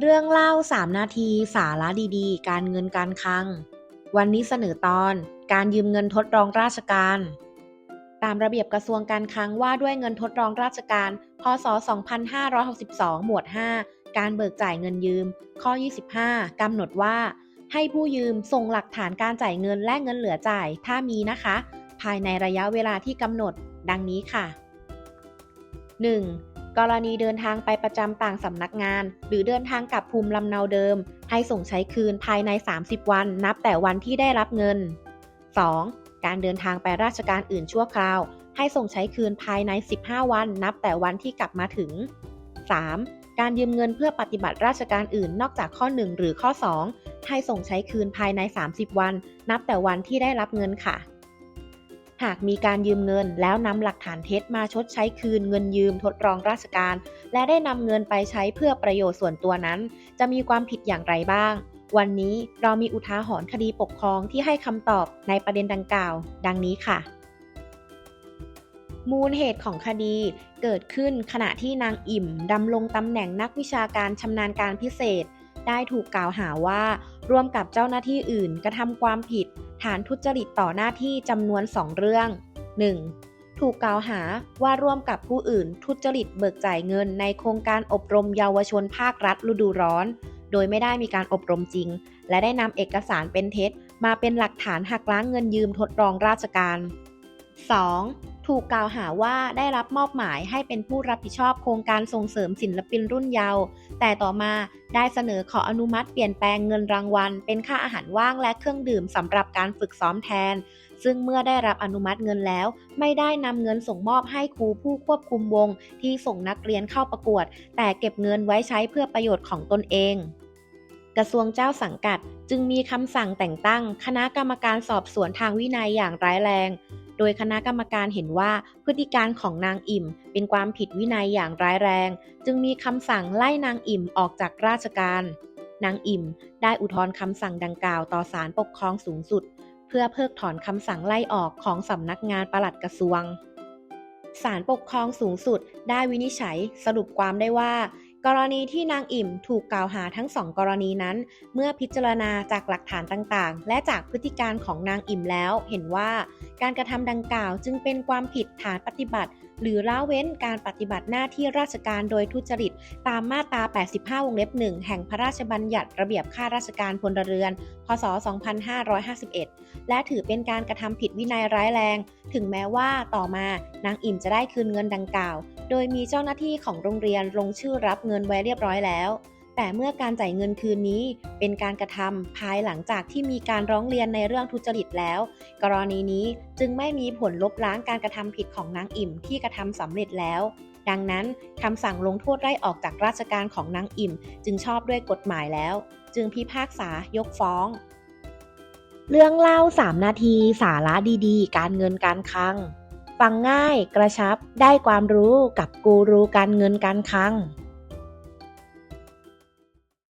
เรื่องเล่า 3 นาทีสาระดีๆ การเงินการคลัง วันนี้เสนอตอนการยืมเงินทดรองราชการ ตามระเบียบกระทรวงการคลังว่าด้วยเงินทดรองราชการ พศ 2562 หมวด 5 การเบิกจ่ายเงินยืม ข้อ 25 กำหนดว่า ให้ผู้ยืมส่งหลักฐานการจ่ายเงินและเงินเหลือจ่ายถ้ามีนะคะ ภายในระยะเวลาที่กำหนด ดังนี้ค่ะ 1. กรณีเดินทางไปประจำต่างสำนักงาน หรือเดินทางกลับภูมิลำเนาเดิม ให้ส่งใช้คืนภายใน 30 วัน นับแต่วันที่ได้รับเงิน 2. การเดินทางไปราชการอื่นชั่วคราว ให้ส่งใช้คืนภายใน 15 วัน นับแต่วันที่กลับมาถึง 3. การยืมเงินเพื่อปฏิบัติราชการอื่นนอกจากข้อ 1 หรือข้อ 2 ให้ส่งใช้คืนภายใน 30 วัน นับแต่วันที่ได้รับเงินค่ะ หากมีการยืมเงินแล้วนำหลักฐานเท็จมาชดใช้คืนเงินยืมทดรองราชการ และได้นำเงินไปใช้เพื่อประโยชน์ส่วนตัวนั้น จะมีความผิดอย่างไรบ้าง วันนี้เรามีอุทาหรณ์คดีปกครองที่ให้คำตอบในประเด็นดังกล่าว ดังนี้ค่ะ มูลเหตุของคดีเกิดขึ้นขณะที่นางอิ่มดำรงตำแหน่งนักวิชาการชำนาญการพิเศษ ได้ถูกกล่าวหาว่า ร่วมกับเจ้าหน้าที่อื่นกระทำความผิด ฐานทุจริตต่อหน้าที่จำนวน 2 เรื่อง 1. ถูกกล่าวหาว่าร่วมกับผู้อื่นทุจริตเบิกจ่ายเงินในโครงการอบรมเยาวชนภาครัฐฤดูร้อน โดยไม่ได้มีการอบรมจริง และได้นำเอกสารเป็นเท็จ มาเป็นหลักฐานหักล้างเงินยืมทดลองราชการ 2. ถูกกล่าวหาว่าได้รับมอบหมายให้เป็นผู้รับผิดชอบโครงการส่งเสริมศิลปินรุ่นเยาว์ แต่ต่อมาได้เสนอขออนุมัติเปลี่ยนแปลงเงินรางวัล เป็นค่าอาหารว่างและเครื่องดื่มสำหรับการฝึกซ้อมแทน ซึ่งเมื่อได้รับอนุมัติเงินแล้ว ไม่ได้นำเงินส่งมอบให้ครูผู้ควบคุมวง ที่ส่งนักเรียนเข้าประกวด แต่เก็บเงินไว้ใช้เพื่อประโยชน์ของตนเองกระทรวงเจ้าสังกัด จึงมีคำสั่งแต่งตั้ง คณะกรรมการสอบสวนทางวินัยอย่างร้ายแรง ดยคณะกรรมการเห็นว่าพฤติการของนางอิ่ม เป็นความผิดวินัยอย่างร้ายแรง จึงมีคำสั่งไล่นางอิ่มออกจากราชการ นางอิ่มได้อุทธรณ์คำสั่งดังกล่าวต่อศาลปกครองสูงสุด เพื่อเพิกถอนคำสั่งไล่ออกของสำนักงานปลัดกระทรวงศาลปกครองสูงสุดได้วินิจฉัยสรุปความได้ว่า กรณีที่นางอิ่มถูกกล่าวหาทั้งสองกรณีนั้น เมื่อพิจารณาจากหลักฐานต่างๆ และจากพฤติการของนางอิ่มแล้ว เห็นว่าการกระทำดังกล่าวจึงเป็นความผิดฐานปฏิบัติ หรือละเว้นการปฏิบัติหน้าที่ราชการโดยทุจริต ตามมาตรา 85 วงเล็บ1แห่งพระราชบัญญัติระเบียบข้าราชการพลเรือน พศ 2551 และถือเป็นการกระทำผิดวินัยร้ายแรง ถึงแม้ว่าต่อมานางอิ่มจะได้คืนเงินดังกล่าว โดยมีเจ้าหน้าที่ของโรงเรียนลงชื่อรับเงินไว้เรียบร้อยแล้ว แต่เมื่อการจ่ายเงินคืนนี้เป็นการกระทำภายหลังจากที่มีการร้องเรียนในเรื่องทุจริตแล้ว กรณีนี้จึงไม่มีผลลบล้างการกระทำผิดของนางอิ่มที่กระทำสำเร็จแล้ว ดังนั้นคำสั่งลงโทษไล่ออกจากราชการของนางอิ่ม จึงชอบด้วยกฎหมายแล้ว จึงพิพากษายกฟ้องเรื่องเล่า 3 นาที สาระดีๆ การเงินการคลัง ฟังง่ายกระชับได้ความรู้กับกูรูการเงินการคลัง